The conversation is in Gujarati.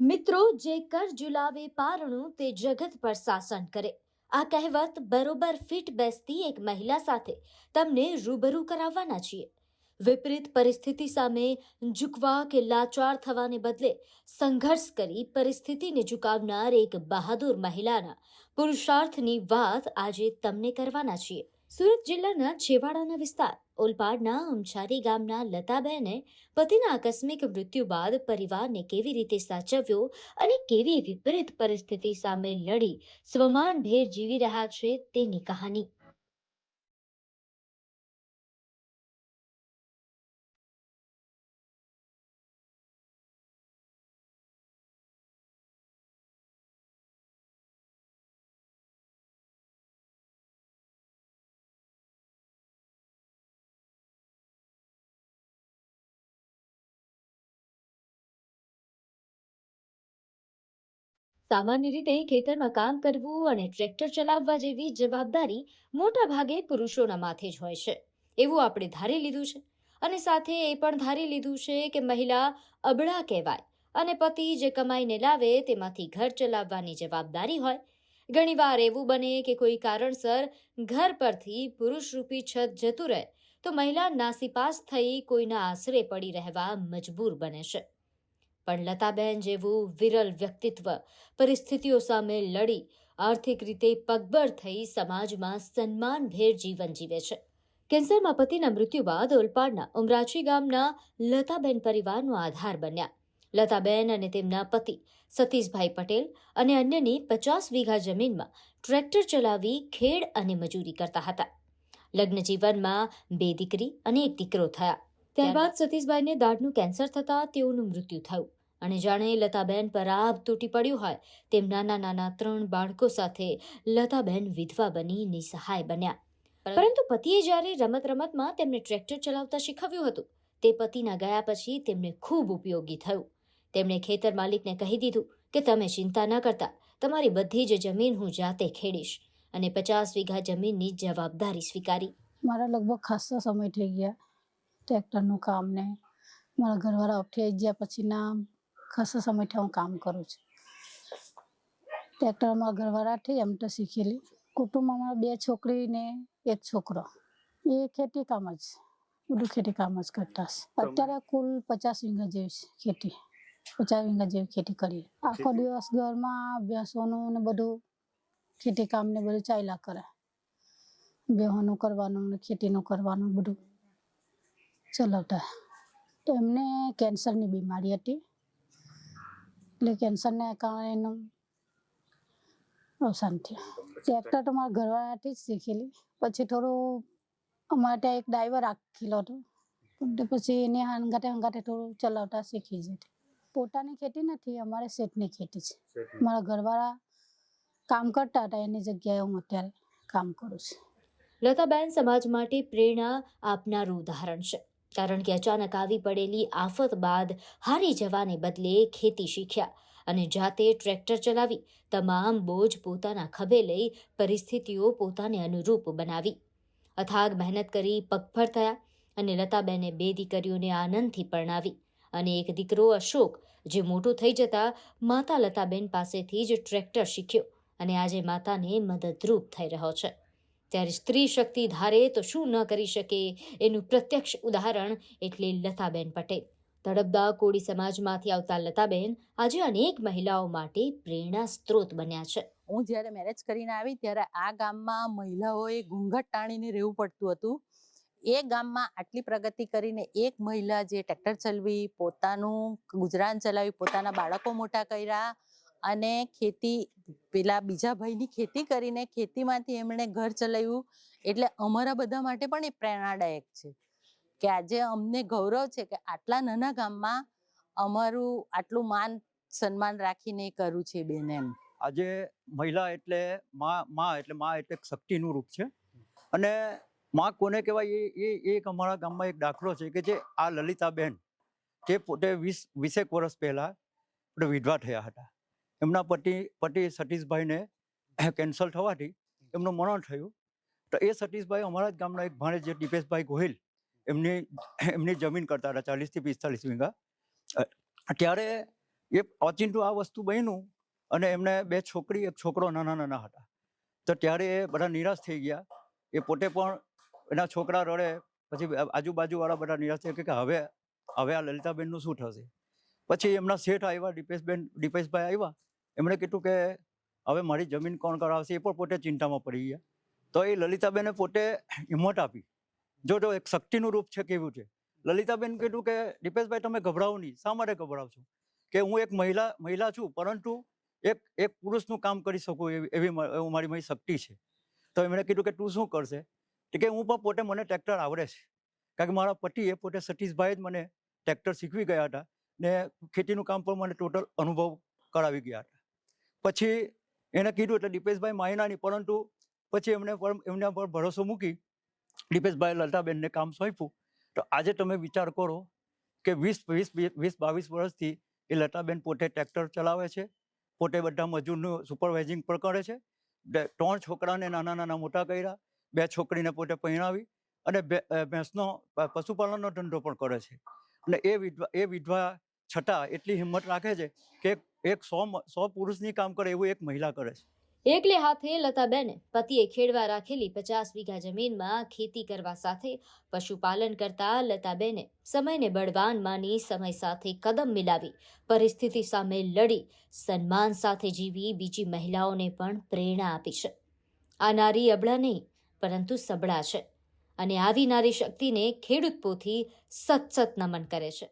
મિત્રો, જે કર ઝુલાવે પારણું તે જગત પર શાસન કરે. આ કહેવત બરોબર ફિટ બેસતી એક મહિલા સાથે તમને રૂબરૂ કરાવવાના છીએ. વિપરીત પરિસ્થિતિ સામે ઝૂકવા કે લાચાર થવાને બદલે સંઘર્ષ કરી પરિસ્થિતિને ઝુકાવનાર એક બહાદુર મહિલાના પુરુષાર્થની વાત આજે તમને કરવાના છીએ. સુરત જિલ્લાના છેવાડાના વિસ્તાર ઓલપાડના ઉમછારી ગામના લતાબેને પતિના આકસ્મિક મૃત્યુ બાદ પરિવારને કેવી રીતે સાચવ્યો અને કેવી વિપરીત પરિસ્થિતિ સામે લડી? સ્વમાનભેર જીવી રહ્યા છે તેની કહાની. સામાન્ય રીતે ખેતરમાં કામ કરવું અને ટ્રેક્ટર ચલાવવા જેવી જવાબદારી મોટા ભાગે પુરુષોના માથે જ હોય છે. એવું આપણે ધારી લીધું છે. અને સાથે એ પણ ધારી લીધું છે કે મહિલા અબળા કહેવાય અને પતિ જે કમાઈને લાવે તેમાંથી ઘર ચલાવવાની જવાબદારી હોય. ઘણીવાર એવું બને કે કોઈ કારણસર ઘર પરથી પુરુષરૂપી છત જતું રહે તો મહિલા નાસીપાસ થઈ કોઈના આશરે પડી રહેવા મજબૂર બને છે. પણ લતાબેન જેવું વિરલ વ્યક્તિત્વ પરિસ્થિતિઓ સામે લડી, આર્થિક રીતે પગભર થઈ સમાજમાં સન્માનભેર જીવન જીવે છે. કેન્સરમાં પતિના મૃત્યુ બાદ ઓલપાડના ઉમરાછી ગામના લતાબેન પરિવારનો આધાર બન્યા. લતાબેન અને તેમના પતિ સતીશભાઈ પટેલ અને અન્યની પચાસ વીઘા જમીનમાં ટ્રેક્ટર ચલાવી ખેડ અને મજૂરી કરતા હતા. લગ્ન જીવનમાં બે દીકરી અને એક દીકરો થયા. ત્યારબાદ સતીશભાઈને દાઢનું કેન્સર થતાં તેઓનું મૃત્યુ થયું. અને જાણે લતાબેન પર આભ તૂટી પડ્યું હોય તેમ નાના નાના ત્રણ બાળકો સાથે લતાબેન વિધવા બની નિસહાય બન્યા. પરંતુ પતિએ જ્યારે રમત રમતમાં તેમને ટ્રેક્ટર ચલાવતા શીખવ્યું હતું તે પતિના ગયા પછી તેમને ખૂબ ઉપયોગી થયું. તેમણે ખેતર માલિકને કહી દીધું કે તમે ચિંતા ન કરતા તમારી બધી જ જમીન હું જાતે ખેડીશ. અને પચાસ વીઘા જમીનની જવાબદારી સ્વીકારી. મારા લગભગ ખાસો સમય થઈ ગયા. ટ્રેક્ટરનું કામ ને મારા ઘરવાળા આવી ગયા પછીના ખાસો સમયથી હું કામ કરું છું. ટ્રેક્ટર મારા ઘરવાળાથી એમ તો શીખેલી. કુટુંબમાં મારા બે છોકરી ને એક છોકરો. એ ખેતી કામ જ બધું ખેતી કામ જ કરતા છે અત્યારે કુલ પચાસ વીઘા જેવી છે ખેતી. પચાસ વીઘા જેવી ખેતી કરીએ. આખો દિવસ ઘરમાં ભેંસોનું ને બધું ખેતી કામ ને બધું ચાલ્યા કરે. બેહોનું કરવાનું ને ખેતીનું કરવાનું બધું. ચલાવતા. તો એમને કેન્સરની બીમારી હતી. એટલે કેન્સરને કારણે એનું અવસાન થયું. ટ્રેક્ટર તો મારા ઘરવાળાથી જ શીખેલી. પછી થોડું અમારે ત્યાં એક ડ્રાઈવર રાખેલો હતો. પછી એને હંગાતે હંગાતે થોડું ચલાવતા શીખી જતી. પોતાની ખેતી નથી અમારે શેઠની ખેતી છે. મારા ઘરવાળા કામ કરતા હતા એની જગ્યાએ હું અત્યારે કામ કરું છું. લતાબેન સમાજ માટે પ્રેરણા આપનારું ઉદાહરણ છે. કારણ કે અચાનક આવી પડેલી આફત બાદ હારી જવાને બદલે ખેતી શીખ્યા અને જાતે ટ્રેક્ટર ચલાવી તમામ બોજ પોતાના ખભે લઈ પરિસ્થિતિઓ પોતાને અનુરૂપ બનાવી. અથાગ મહેનત કરી પગભર થયા અને લતાબેને બે દીકરીઓને આનંદથી પરણાવી અને એક દીકરો અશોક, જે મોટું થઈ જતા માતા લતાબેન પાસેથી જ ટ્રેક્ટર શીખ્યો અને આજે માતાને મદદરૂપ થઈ રહ્યો છે. ત્યારે સ્ત્રી શક્તિ ધારે તો શું ન કરી શકે? એનું પ્રત્યક્ષ ઉદાહરણ એટલે લતાબેન પટેલ. તડપદા કોળી સમાજમાંથી આવતા લતાબેન આજે અનેક મહિલાઓ માટે પ્રેરણા સ્ત્રોત બન્યા છે. હું જ્યારે મેરેજ કરીને આવી ત્યારે આ ગામમાં મહિલાઓએ ઘૂંઘટ ટાણીને રહેવું પડતું હતું. એ ગામમાં આટલી પ્રગતિ કરીને એક મહિલા જે ટ્રેક્ટર ચલાવી, પોતાનું ગુજરાન ચલાવી, પોતાના બાળકો મોટા કર્યા અને ખેતી, પેલા બીજા ભાઈની ખેતી કરીને ખેતીમાંથી એમણે ઘર ચલાવ્યું. એટલે અમારા બધા માટે પણ એ પ્રેરણાદાયક છે કે આજે અમને ગૌરવ છે કે આટલા નાના ગામમાં અમારું આટલું માન, સન્માન રાખીને કર્યું છે બેન એમ. આજે મહિલા એટલે માં માં એટલે માં એટલે શક્તિનું રૂપ છે. અને માં કોને કહેવાય એ એ, એક અમારા ગામમાં એક દાખલો છે કે જે આ લલિતાબેન, જે પોતે વીસ, વીસેક વર્ષ પહેલાં વિધવા થયા હતા. એમના પતિ પતિ સતીશભાઈને કેન્સલ થવાથી એમનું મરણ થયું. તો એ સતીશભાઈ અમારા જ ગામના એક ભાણે જે દીપેશભાઈ ગોહિલ, એમની એમની જમીન કરતા હતા, ચાલીસથી પિસ્તાલીસ વીઘા. ત્યારે એ ઓચિંતું આ વસ્તુ બન્યું અને એમને બે છોકરી, એક છોકરો નાના નાના હતા. તો ત્યારે એ બધા નિરાશ થઈ ગયા. એ પોતે પણ એના છોકરા રડે, પછી આજુબાજુવાળા બધા નિરાશ થઈ કે હવે હવે આ લલિતાબેનનું શું થશે? પછી એમના શેઠ આવ્યા, દીપેશબેન, દીપેશભાઈ આવ્યા. એમણે કીધું કે, હવે મારી જમીન કોણ કરાવશે? એ પણ પોતે ચિંતામાં પડી ગયા. તો એ લલિતાબેને પોતે હિંમત આપી. જો જો, એક શક્તિનું રૂપ છે કેવું છે? લલિતાબેન કીધું કે, દીપેશભાઈ, તમે ગભરાવો નહીં. શા માટે ગભરાવશો? કે હું એક મહિલા મહિલા છું, પરંતુ એક એક પુરુષનું કામ કરી શકું એવી એવી મારી મારી શક્તિ છે. તો એમણે કીધું કે, તું શું કરશે? કે, હું પણ પોતે મને ટ્રેક્ટર આવડે છે. કારણ કે મારા પતિએ પોતે સતીશભાઈ જ મને ટ્રેક્ટર શીખવી ગયા હતા ને ખેતીનું કામ પણ મને ટોટલ અનુભવ કરાવી ગયા હતા. પછી એને કીધું એટલે દીપેશભાઈ માયના નહીં પરંતુ પછી એમને પર, એમના પર ભરોસો મૂકી દીપેશભાઈ લલતાબેનને કામ સોંપ્યું. તો આજે તમે વિચાર કરો કે વીસ વીસ વીસ, બાવીસ વર્ષથી એ લતાબેન પોતે ટ્રેક્ટર ચલાવે છે, પોતે બધા મજૂરનું સુપરવાઇઝિંગ પણ કરે છે. ત્રણ છોકરાને નાના નાના, મોટા કર્યા, બે છોકરીને પોતે પહેણાવી અને ભેંસનો, પશુપાલનનો ધંધો પણ કરે છે. અને એ વિધવા એ વિધવા છતાં એટલી હિંમત રાખે છે કે એક સો સો પુરુષની કામ કરે એવું એક મહિલા કરે છે. એકલે હાથે લતાબેને પતિએ ખેડવા રાખેલી પચાસ વીઘા જમીનમાં ખેતી કરવા સાથે પશુપાલન કરતા લતાબેને સમયને બળવાન માની સમય સાથે કદમ મિલાવી, પરિસ્થિતિ સામે લડી, સન્માન સાથે જીવી બીજી મહિલાઓને પણ પ્રેરણા આપી છે. આ નારી અબળા નહીં, પરંતુ સબળા છે અને આવી નારી શક્તિને ખેડૂત પોથી સતસત નમન કરે છે.